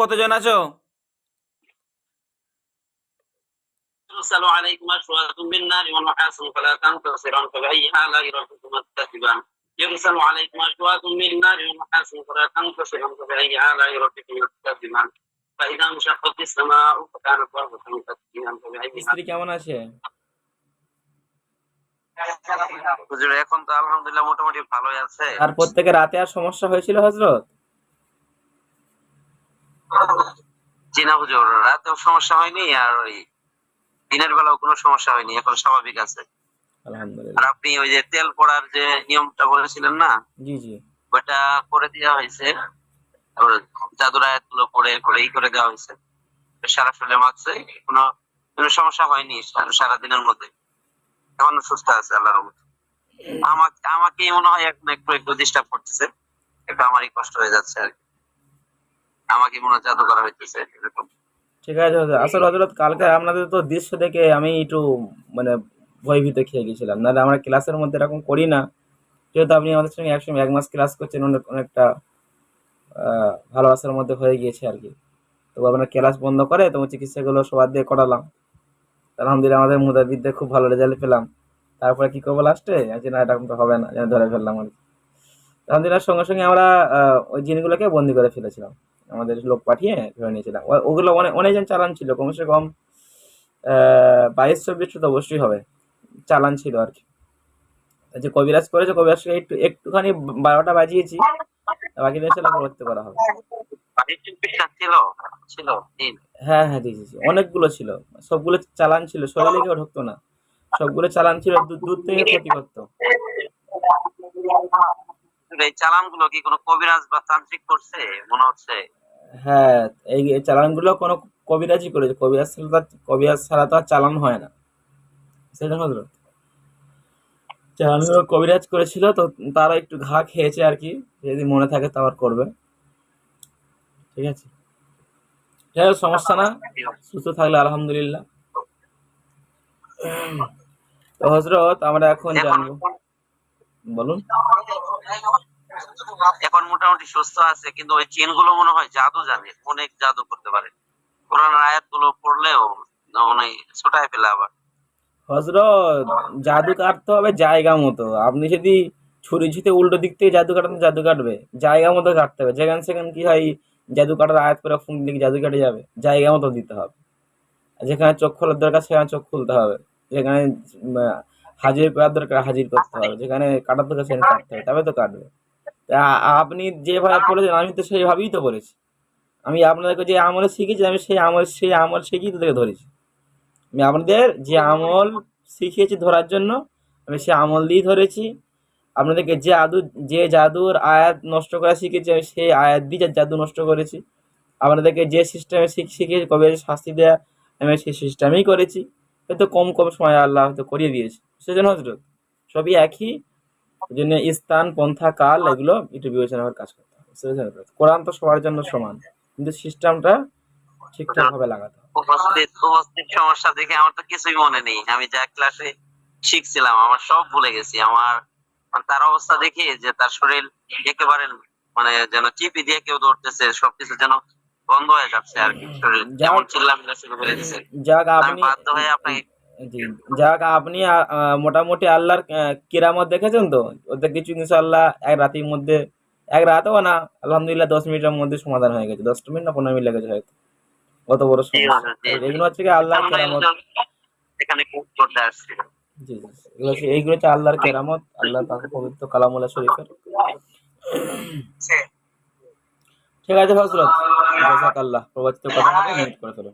কতজন আছো يرسل عليكم أشواط من نار ونحاس فلا تنتصران فبأي آلاء ربكما تكذبان يرسل عليكم أشواط من نار ونحاس فلا تنتصران فبأي آلاء ربكما تكذبان فإذا انشقت السماء فكانت وردة كالدهان فبأي স্ত্রী কেমন আছে হুজুর এখন তো আলহামদুলিল্লাহ মোটামুটি ভালোই আছে আর প্রত্যেকে রাতে আর সমস্যা হয়েছিল হজরত জি না হুজুর রাতেও সমস্যা হয়নি আর ওই দিনের বেলাও কোনো সমস্যা হয়নি এখন স্বাভাবিক আছে। আর আপনি ওই যে তেল পড়ার যে নিয়মটা বলেছিলেন না? জি জি। ওটা করে দেওয়া হয়েছে। জাদুর আয়াতগুলো পড়ে করে ই করে দেওয়া হয়েছে। সারা শরীরে মাখছে কোনো কোনো সমস্যা হয়নি সারা- সারাদিনের মধ্যে। এখন সুস্থ আছে আল্লাহর রহমতে। আমাকে আমাকে মনে হয় এখন একটু একটু ডিস্টার্ব করতেছে। একটু আমারই কষ্ট হয়ে যাচ্ছে আর কি। আমাকে মনে হয় জাদু করা হইতেছে ঠিক আছে আসলে হজরত, কালকে আপনাদের তো দৃশ্য দেখে আমি একটু মানে ভয়ভীত খেয়ে গেছিলাম। নাহলে আমরা ক্লাসের মধ্যে এরকম করি না। যেহেতু আপনি আমাদের সঙ্গে একসঙ্গে এক মাস ক্লাস করছেন, অনেক, অনেকটা ভালোবাসার মধ্যে হয়ে গিয়েছে আর কি। তো আপনার ক্লাস বন্ধ করে তোমার চিকিৎসাগুলো সবার দিয়ে করালাম। আলহামদুলিল্লাহ আমাদের মুদাবিদ্যা খুব ভালো রেজাল্ট পেলাম। তারপরে কি করব লাস্টে যে না, এরকম তো হবে না যেন ধরে ফেললাম আর কি। আলহামদুলিল্লাহ সঙ্গে সঙ্গে আমরা ওই জিনিসগুলোকে বন্দি করে ফেলেছিলাম। আমাদের লোক পাঠিয়ে ধরে নিয়েছিলাম ওগুলো অনেক অনেকজন চালান ছিল কমসে কম বাইশ চব্বিশটা তো অবশ্যই হবে। চালান ছিল আর কি। যে কবিরাজ করেছে কবিরাজকে একটু একটুখানি বারোটা বাজিয়েছি বাকি দিন সেটা করতে করা হবে। হ্যাঁ হ্যাঁ জি জি জি অনেকগুলো ছিল। সবগুলো চালান ছিল শরীরে কেউ ঢুকতো না। সবগুলো চালান ছিল দূর থেকে ক্ষতি করতো। এই চালানগুলো কি কোনো কবিরাজ বা তান্ত্রিক করছে? মনে হচ্ছে। হ্যাঁ এই চালানগুলো কোনো কবিরাজই করেছে। কবিরাজ ছাড়া কবিরাজ ছাড়া তো আর চালান হয় না। সেটা হলো। চালানগুলো কবিরাজ করেছিল তো তারা একটু ঘা খেয়েছে আর কি। যদি মনে থাকে তো আবার করবে। ঠিক আছে? যাই সমস্যা না। সুস্থ থাকলে আলহামদুলিল্লাহ। তো হজরত আমরা এখন জানব। বলুন। এখন মোটামুটি সুস্থ আছে, কিন্তু ওই চেনগুলো মনে হয় জাদু জানে, অনেক জাদু করতে পারে। কোরআন আয়াতগুলো পড়লেও অনেক ছোটায় ফেলে আবার। হজরত জাদু কাটতে হবে জায়গা মতো। আপনি যদি ছুরি ঝুঁতে উল্টো দিক থেকে জাদু কাটান, জাদু কাটবে। জায়গা মতো কাটতে হবে। যেখানে সেখানে কি হয়, জাদু কাটার আয়াত করে ফোন দিকে জাদু কেটে যাবে। জায়গা মতো দিতে হবে। যেখানে চোখ খোলার দরকার, সেখানে চোখ খুলতে হবে। যেখানে হাজির করার দরকার, হাজির করতে হবে। যেখানে কাটার দরকার, সেখানে কাটতে হবে। তবে তো কাটবে। আপনি যেভাবে পড়েছেন আমি তো সেইভাবেই তো পড়েছি। আমি আপনাদেরকে যে আমলে শিখেছি আমি সেই আমল সেই আমল শিখেই তোদেরকে ধরেছি। আমি আপনাদের যে আমল শিখিয়েছি ধরার জন্য আমি সে আমল দিয়েই ধরেছি। আপনাদেরকে যে আদু যে জাদুর আয়াত নষ্ট করা শিখেছি আমি সেই আয়াত দিয়ে জাদু নষ্ট করেছি। আপনাদেরকে যে সিস্টেমে শিখ শিখিয়েছি কবে শাস্তি দেওয়া আমি সেই সিস্টেমেই করেছি। হয়তো কম কম সময় আল্লাহ হয়তো করিয়ে দিয়েছি। সেজন্য হজরত সবই একই। জন্য স্থান পন্থা কাল এগুলো একটু বিবেচনা করে কাজ করতে হবে। বুঝতে পেরেছেন? কোরআন তো সবার জন্য সমান কিন্তু সিস্টেমটা ঠিকঠাকভাবে লাগাতে হবে। উপস্থিত উপস্থিত সমস্যা দেখে আমার তো কিছুই মনে নেই। আমি যা ক্লাসে শিখছিলাম আমার সব ভুলে গেছি। আমার তার অবস্থা দেখে যে তার শরীর একেবারে মানে যেন চিপি দিয়ে কেউ ধরতেছে সবকিছু যেন বন্ধ হয়ে যাচ্ছে আর কি শরীর। যেমন চিল্লামিল্লা শুরু করে দিচ্ছে যাক আপনি বাধ্য হয়ে আপনাকে জি। যাক আপনি মোটামুটি আল্লাহর কিরামত দেখেছেন তো? ওতে কিছু ইনশাল্লাহ এক রাতের মধ্যে এক রাতেও না আলহামদুলিল্লাহ দশ মিনিটের মধ্যে সমাধান হয়ে গেছে। দশ মিনিট না পনেরো মিনিট লেগেছে হয়তো। অত বড় সমস্যা। এগুলো হচ্ছে কি আল্লাহর কেরামত। এখানে জি এগুলো এইগুলো হচ্ছে আল্লাহর কেরামত আল্লাহর পাক পবিত্র কালামুল্লাহ শরীফের। ঠিক আছে হজরত জাজাকাল্লাহ প্রবচিত কথা মিউট করে ফেলো।